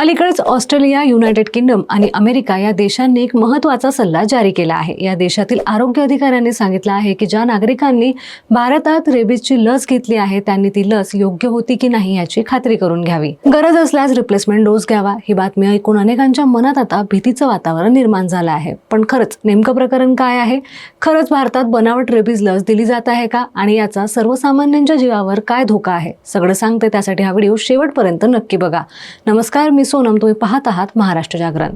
अलीकडेच Australia United Kingdom आणि America या देशांनी एक महत्त्वाचा सल्ला जारी केला आहे. या देशातील आरोग्य अधिकाऱ्यांनी सांगितलं आहे की ज्या नागरिकांनी भारतात रेबीजची लस घेतली आहे त्यांनी ती लस योग्य होती की नाही याची खात्री करून घ्यावी. गरज असल्यास रिप्लेसमेंट डोस घ्यावा. ही बातमी ऐकून अनेकांच्या मनात आता भीतीचं वातावरण निर्माण झालं आहे. पण खरंच नेमकं प्रकरण काय आहे? खरंच भारतात बनावट रेबीज लस दिली जात आहे का? आणि याचा सर्वसामान्यांच्या जीवावर काय धोका आहे? सगळं सांगते त्यासाठी हा व्हिडिओ शेवटपर्यंत नक्की बघा. नमस्कार मी सोनम तुम्ही पाहत आहात महाराष्ट्र जागरण.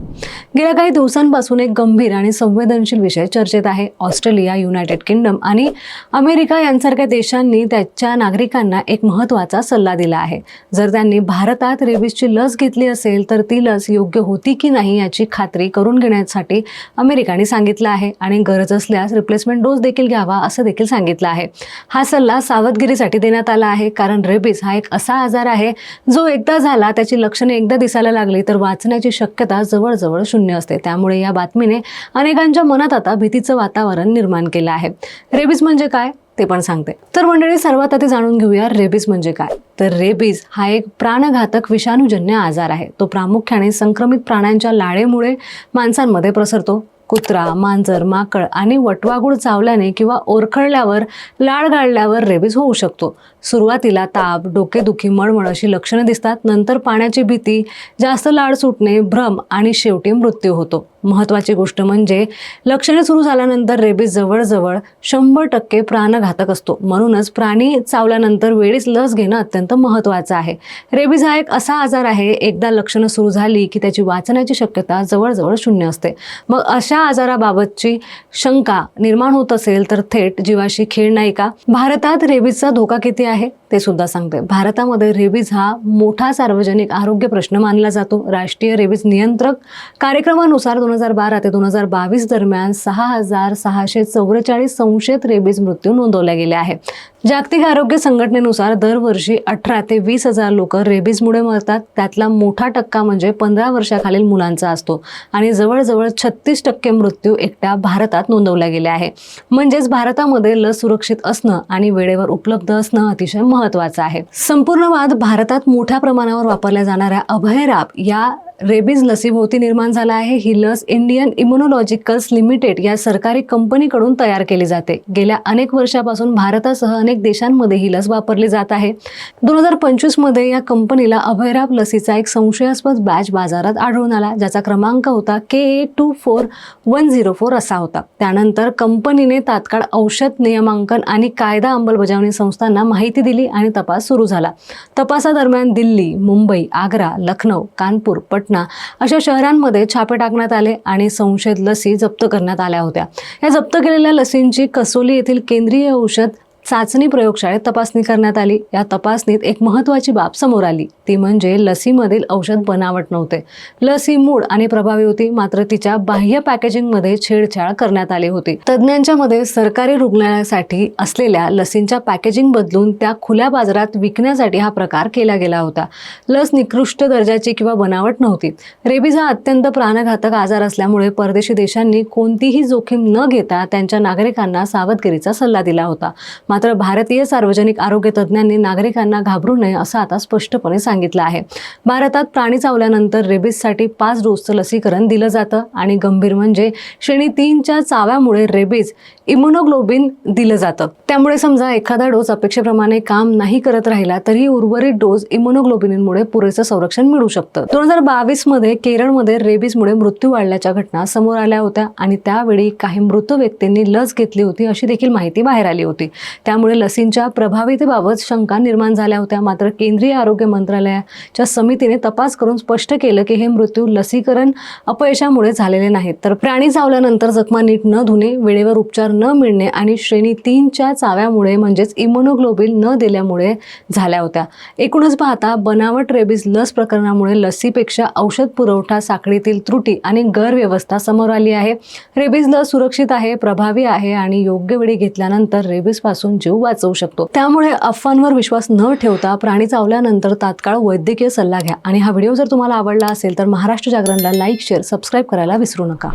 गेल्या काही दिवसांपासून एक गंभीर आणि संवेदनशील विषय चर्चेत आहे ऑस्ट्रेलिया युनायटेड किंगडम आणि अमेरिका यांसारख्या देशांनी त्याच्या नागरिकांना एक महत्त्वाचा सल्ला दिला आहे. जर त्यांनी भारतात रेबीजची लस घेतली असेल तर ती लस योग्य होती की नाही याची खात्री करून घेण्यासाठी अमेरिकाने सांगितलं आहे आणि गरज असल्यास रिप्लेसमेंट डोस देखील घ्यावा असं देखील सांगितलं आहे. हा सल्ला सावधगिरीसाठी देण्यात आला आहे कारण रेबीज हा एक असा आजार आहे जो एकदा झाला त्याची लक्षणे एकदा दिसायला लागली तर वाचण्याची शक्यता जवळजवळ शून्य असते. त्यामुळे या बातमीने अनेकांच्या मनात आता भीतीचं वातावरण निर्माण केलं आहे. रेबीज म्हणजे काय? ते पण सांगते. तर मंडळी सर्वात आधी जाणून घेऊया रेबीज म्हणजे काय. तर रेबीज हा एक प्राणघातक विषाणूजन्य आजार आहे. तो प्रामुख्याने संक्रमित प्राण्यांच्या लाळेमुळे माणसांमध्ये प्रसरतो कुत्रा मांजर माकड आणि वटवागुळ चावल्याने किंवा ओरखळल्यावर लाळ गाळल्यावर रेबीज होऊ शकतो. सुरुवातीला ताप डोकेदुखी मळमळ अशी लक्षणं दिसतात. नंतर पाण्याची भीती जास्त लाळ सुटणे भ्रम आणि शेवटी मृत्यू होतो. महत्त्वाची गोष्ट म्हणजे लक्षणे सुरू झाल्यानंतर रेबीज जवळजवळ शंभर टक्के प्राणघातक असतो. म्हणूनच प्राणी चावल्यानंतर वेळीच लस घेणं अत्यंत महत्त्वाचं आहे. रेबीज हा एक असा आजार आहे एकदा लक्षणं सुरू झाली की त्याची वाचण्याची शक्यता जवळजवळ शून्य असते. मग अशा आजाराबाबतची शंका निर्माण होत असेल तर थेट जीवाशी खेळ नाही का? भारतात रेबीजचा धोका किती आहे? ते सुद्धा सांगते. भारतामध्ये रेबीज हा मोठा सार्वजनिक आरोग्य प्रश्न मानला जातो. राष्ट्रीय रेबीज नियंत्रक कार्यक्रमानुसार दोन हजार बारा ते दोन हजार बावीस दरम्यान सहा हजार सहाशे चौवेचाळीस संशयित रेबीज मृत्यू नोंदवल्या गेले आहेत. जागतिक आरोग्य संघटनेनुसार दरवर्षी अठरा ते वीस हजार लोक रेबीजमुळे मरतात. त्यातला मोठा टक्का म्हणजे पंधरा वर्षाखालील मुलांचा असतो. आणि जवळजवळ छत्तीस टक्के मृत्यू एकट्या भारतात नोंदवल्या गेला आहे. म्हणजेच भारतामध्ये लस सुरक्षित असणं आणि वेळेवर उपलब्ध असणं अतिशय महत्त्वाचं आहे. संपूर्ण वाद भारतात मोठ्या प्रमाणावर वापरल्या जाणाऱ्या अभयराप या रेबीज लसीभोवती निर्माण झाला आहे. ही लस इंडियन इम्युनॉलॉजिकल्स लिमिटेड या सरकारी कंपनीकडून तयार केली जाते. गेल्या अनेक वर्षापासून भारतासह अनेक देशांमध्ये ही लस वापरली जात आहे. दोन हजार पंचवीसमध्ये या कंपनीला अभयराब लसीचा एक संशयास्पद बॅच बाजारात आढळून आला ज्याचा क्रमांक होता K A two four one zero four असा होता. त्यानंतर कंपनीने तात्काळ औषध नियमांकन आणि कायदा अंमलबजावणी संस्थांना माहिती दिली आणि तपास सुरू झाला. तपासादरम्यान दिल्ली मुंबई आग्रा लखनौ कानपूर पट पटना अशा शहरांमध्ये छापे टाकण्यात आले आणि संशयित लसी जप्त करण्यात आल्या होत्या. या जप्त केलेल्या लसींची कसोली येथील केंद्रीय औषध चाचणी प्रयोगशाळेत तपासणी करण्यात आली. या तपासणीत एक महत्त्वाची बाब समोर आली. ती म्हणजे लसीमधील औषध बनावट नव्हते. लस ही मूळ आणि प्रभावी होती मात्र तिच्या बाह्य पॅकेजिंगमध्ये छेडछाड करण्यात आली होती. तज्ज्ञांच्या मध्ये सरकारी रुग्णालयासाठी असलेल्या लसींच्या पॅकेजिंग बदलून त्या खुल्या बाजारात विकण्यासाठी हा प्रकार केला गेला होता. लस निकृष्ट दर्जाची किंवा बनावट नव्हती. रेबीज हा अत्यंत प्राणघातक आजार असल्यामुळे परदेशी देशांनी कोणतीही जोखीम न घेता त्यांच्या नागरिकांना सावधगिरीचा सल्ला दिला होता. मात्र भारतीय सार्वजनिक आरोग्य तज्ज्ञांनी नागरिकांना घाबरू नये असं आता स्पष्टपणे सांगितलं आहे. भारतात प्राणी चावल्यानंतर रेबीजसाठी पाच डोसचं लसीकरण दिलं जातं आणि गंभीर म्हणजे श्रेणी तीनच्या चाव्यामुळे रेबीज इम्युनोग्लोबिन दिलं जातं. त्यामुळे समजा एखादा डोस अपेक्षेप्रमाणे काम नाही करत राहिला तरी उर्वरित डोस इम्युनोग्लोबिनमुळे पुरेसं संरक्षण मिळू शकतं. दोन हजार बावीसमध्ये केरळमध्ये रेबीजमुळे मृत्यू वाढल्याच्या घटना समोर आल्या होत्या आणि त्यावेळी काही मृत व्यक्तींनी लस घेतली होती अशी देखील माहिती बाहेर आली होती. त्यामुळे लसींच्या प्रभावितेबाबत शंका निर्माण झाल्या होत्या. मात्र केंद्रीय आरोग्य मंत्रालयाच्या समितीने तपास करून स्पष्ट केलं की हे मृत्यू लसीकरण अपयशामुळे झालेले नाहीत. तर प्राणी चावल्यानंतर जखमा नीट न धुणे वेळेवर उपचार न मिळणे आणि श्रेणी तीनच्या चाव्यामुळे म्हणजेच इम्युनोग्लोबिन न दिल्यामुळे झाल्या होत्या. एकूणच पाहता बनावट रेबीज लस प्रकरणामुळे लसीपेक्षा औषध पुरवठा साखळीतील त्रुटी आणि गैरव्यवस्था समोर आली आहे. रेबीज लस सुरक्षित आहे प्रभावी आहे आणि योग्य वेळी घेतल्यानंतर रेबीजपासून आपण जीव वाचवू शकतो. त्यामुळे अफवांवर विश्वास न ठेवता प्राणी चावल्यानंतर तात्काळ वैद्यकीय सल्ला घ्या. आणि हा व्हिडिओ जर तुम्हाला आवडला असेल तर महाराष्ट्र जागरणला लाईक शेअर सबस्क्राईब करायला विसरू नका.